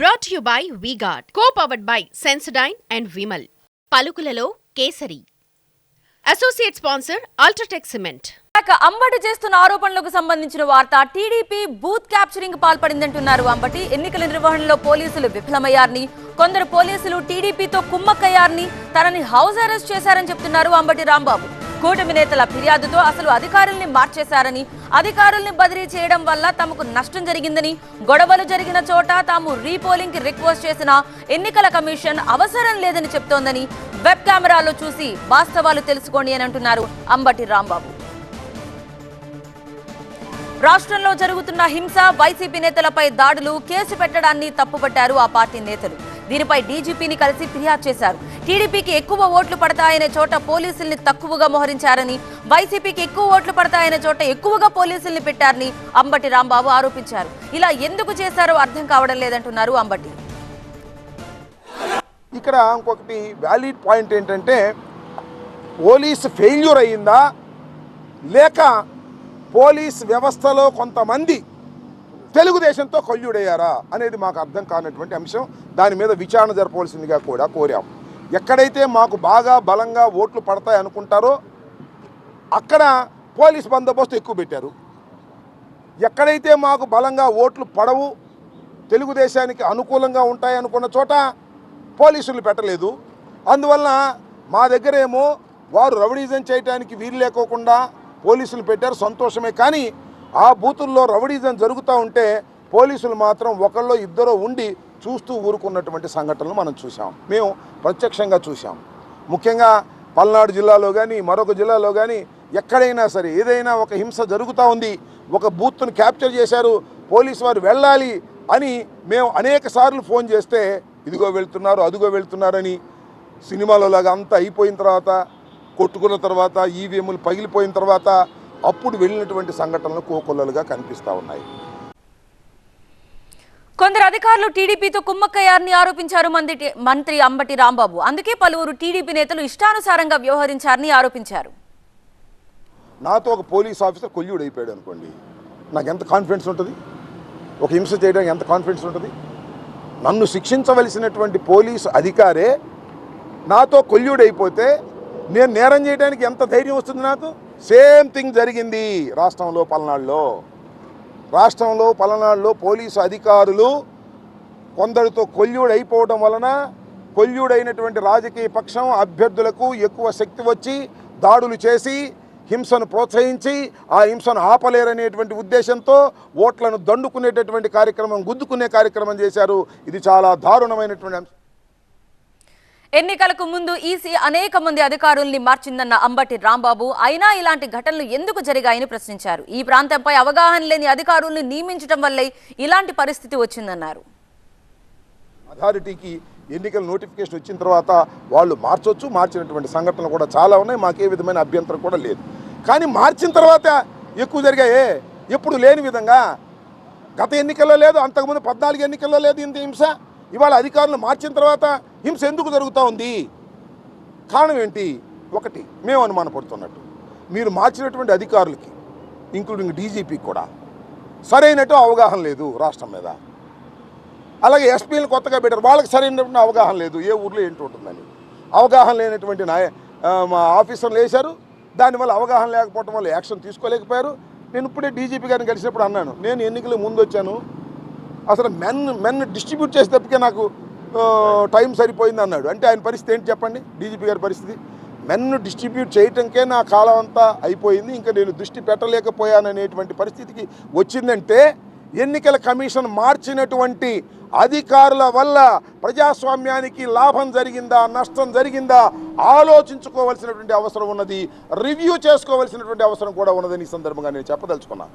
Brought you by Vguard co powered by Sensodyne and Vimal పలుకులలో kesari. Associate sponsor UltraTech cement Ambati చేస్తున్న ఆరోపణలకు సంబంధించిన వార్త TDP booth capturing పాల్పడిందంటున్నారు అంబటి. ఎన్నికల నిర్వహణలో పోలీసులు విఫలమయ్యారని కొందరు పోలీసులు టీడీపీతో కుమ్మక్కయ్యారని తనని హౌస్ అరెస్ట్ చేశారని చెప్తున్నారు అంబటి రాంబాబు. కూటమి నేతల ఫిర్యాదుతో అసలు అధికారుల్ని మార్చేశారని అధికారుల్ని బదిలీ చేయడం వల్ల తమకు నష్టం జరిగిందని గొడవలు జరిగిన చోట తాము రీపోలింగ్కి రిక్వెస్ట్ చేసిన ఎన్నికల కమిషన్ అవసరం లేదని చెప్తోందని వెబ్ కెమెరాలో చూసి వాస్తవాలు తెలుసుకోండి అని అంటున్నారు అంబటి రాంబాబు. రాష్ట్రంలో జరుగుతున్న హింస వైసీపీ నేతలపై దాడులు కేసు పెట్టడాన్ని తప్పుపట్టారు ఆ పార్టీ నేతలు. దీనిపై డీజీపీని కలిసి ఫిర్యాదు చేశారు. టీడీపీకి ఎక్కువ ఓట్లు పడతాయనే చోట పోలీసుల్ని తక్కువగా మోహరించారని వైసీపీకి ఎక్కువ ఓట్లు పడతాయనే చోట ఎక్కువగా పోలీసుల్ని పెట్టారని అంబటి రాంబాబు ఆరోపించారు. ఇలా ఎందుకు చేశారో అర్థం కావడం లేదంటున్నారు అంబటి. ఇక్కడ ఇంకొకటి వ్యాలిడ్ పాయింట్ ఏంటంటే పోలీస్ ఫెయిల్యూర్ అయ్యిందా? లేక పోలీస్ వ్యవస్థలో కొంతమంది తెలుగుదేశంతో కొల్యుడయ్యారా అనేది మాకు అర్థం కానటువంటి అంశం. దాని మీద విచారణ జరపవలసిందిగా కూడా కోరాం. ఎక్కడైతే మాకు బాగా బలంగా ఓట్లు పడతాయి అనుకుంటారో అక్కడ పోలీస్ బందోబస్తు ఎక్కువ పెట్టారు. ఎక్కడైతే మాకు బలంగా ఓట్లు పడవు తెలుగుదేశానికి అనుకూలంగా ఉంటాయి అనుకున్న చోట పోలీసులు పెట్టలేదు. అందువల్ల మా దగ్గరేమో వారు రౌడీజం చేయడానికి వీలు లేకోకుండా పోలీసులు పెట్టారు సంతోషమే. కానీ ఆ బూతుల్లో రౌడీజం జరుగుతూ ఉంటే పోలీసులు మాత్రం ఒకళ్ళో ఇద్దరు ఉండి చూస్తూ ఊరుకున్నటువంటి సంఘటనలు మనం చూసాం మేము ప్రత్యక్షంగా చూసాం ముఖ్యంగా పల్నాడు జిల్లాలో కానీ మరొక జిల్లాలో కానీ ఎక్కడైనా సరే ఏదైనా ఒక హింస జరుగుతూ ఉంది ఒక బూత్ను క్యాప్చర్ చేశారు పోలీసు వారు వెళ్ళాలి అని మేము అనేక సార్లు ఫోన్ చేస్తే ఇదిగో వెళ్తున్నారు అదిగో వెళ్తున్నారని సినిమాలో లాగా అంతా అయిపోయిన తర్వాత కొట్టుకున్న తర్వాత ఈవీఎంలు పగిలిపోయిన తర్వాత అప్పుడు వెళ్ళినటువంటి సంఘటనలు కోకొల్లలుగా కనిపిస్తూ ఉన్నాయి. కొందరు అధికారులు టీడీపీతో కుమ్మక్కయ్యారని ఆరోపించారు మంత్రి మంత్రి అంబటి రాంబాబు. అందుకే పలువురు టీడీపీ నేతలు ఇష్టానుసారంగా వ్యవహరించారని ఆరోపించారు. నాతో ఒక పోలీస్ ఆఫీసర్ కొల్యూడు అయిపోయాడు అనుకోండి. నాకు ఎంత కాన్ఫిడెన్స్ ఉంటుంది? ఒక హింస చేయడానికి ఎంత కాన్ఫిడెన్స్ ఉంటుంది? నన్ను శిక్షించవలసినటువంటి పోలీసు అధికారే నాతో కొల్యూడు అయిపోతే నేను నేరం చేయడానికి ఎంత ధైర్యం వస్తుంది నాకు? సేమ్ థింగ్ జరిగింది రాష్ట్రంలో పల్నాడులో. రాష్ట్రంలో పల్నాడులో పోలీసు అధికారులు కొందరితో కొల్యూడు అయిపోవడం వలన కొల్యూడైనటువంటి రాజకీయ పక్షం అభ్యర్థులకు ఎక్కువ శక్తి వచ్చి దాడులు చేసి హింసను ప్రోత్సహించి ఆ హింసను ఆపలేరనేటువంటి ఉద్దేశంతో ఓట్లను దండుకునేటటువంటి కార్యక్రమం గుద్దుకునే కార్యక్రమం చేశారు. ఇది చాలా దారుణమైనటువంటి అంశం. ఎన్నికలకు ముందు ఈసీ అనేక మంది అధికారుల్ని మార్చిందన్న అంబటి రాంబాబు. అయినా ఇలాంటి ఘటనలు ఎందుకు జరిగాయని ప్రశ్నించారు. ఈ ప్రాంతంపై అవగాహన లేని అధికారుల్ని నియమించడం వల్లే ఇలాంటి పరిస్థితి వచ్చిందన్నారు. అథారిటీకి ఎన్నికల నోటిఫికేషన్ వచ్చిన తర్వాత వాళ్ళు మార్చొచ్చు మార్చినటువంటి సంఘటనలు కూడా చాలా ఉన్నాయి. మాకే విధమైన అభ్యంతరం కూడా లేదు. కానీ మార్చిన తర్వాత ఎక్కువ జరిగాయే. ఎప్పుడు లేని విధంగా గత ఎన్నికల్లో లేదు అంతకుముందు పద్నాలుగు ఎన్నికల్లో లేదు ఇంత హింస. ఇవాళ అధికారులు మార్చిన తర్వాత హింస ఎందుకు జరుగుతూ ఉంది? కారణం ఏంటి? ఒకటి మేము అనుమానపడుతున్నట్టు. మీరు మార్చినటువంటి అధికారులకి ఇంక్లూడింగ్ డీజీపీకి కూడా సరైనట్టు అవగాహన లేదు రాష్ట్రం మీద. అలాగే ఎస్పీలు కొత్తగా పెట్టారు. వాళ్ళకి సరైనటువంటి అవగాహన లేదు. ఏ ఊర్లో ఏంటి ఉంటుందని. అవగాహన లేనటువంటి నాయ మా ఆఫీసర్లు వేశారు. దానివల్ల అవగాహన లేకపోవడం వల్ల యాక్షన్ తీసుకోలేకపోయారు. నేను ఇప్పుడే డీజీపీ గారిని కలిసినప్పుడు అన్నాను. నేను ఎన్నికల ముందు వచ్చాను. అసలు మెన్ మెన్ డిస్ట్రిబ్యూట్ చేసేటప్పటికే నాకు టైం సరిపోయింది అన్నాడు. అంటే ఆయన పరిస్థితి ఏంటి చెప్పండి? డీజీపీ గారి పరిస్థితి. మెన్ డిస్ట్రిబ్యూట్ చేయటంకే నా కాలం అంతా అయిపోయింది. ఇంకా నేను దృష్టి పెట్టలేకపోయాననేటువంటి పరిస్థితికి వచ్చిందంటే ఎన్నికల కమిషన్ మార్చినటువంటి అధికారుల వల్ల ప్రజాస్వామ్యానికి లాభం జరిగిందా నష్టం జరిగిందా ఆలోచించుకోవాల్సినటువంటి అవసరం ఉన్నది రివ్యూ చేసుకోవాల్సినటువంటి అవసరం కూడా ఉన్నదని ఈ సందర్భంగా నేను చెప్పదలుచుకున్నాను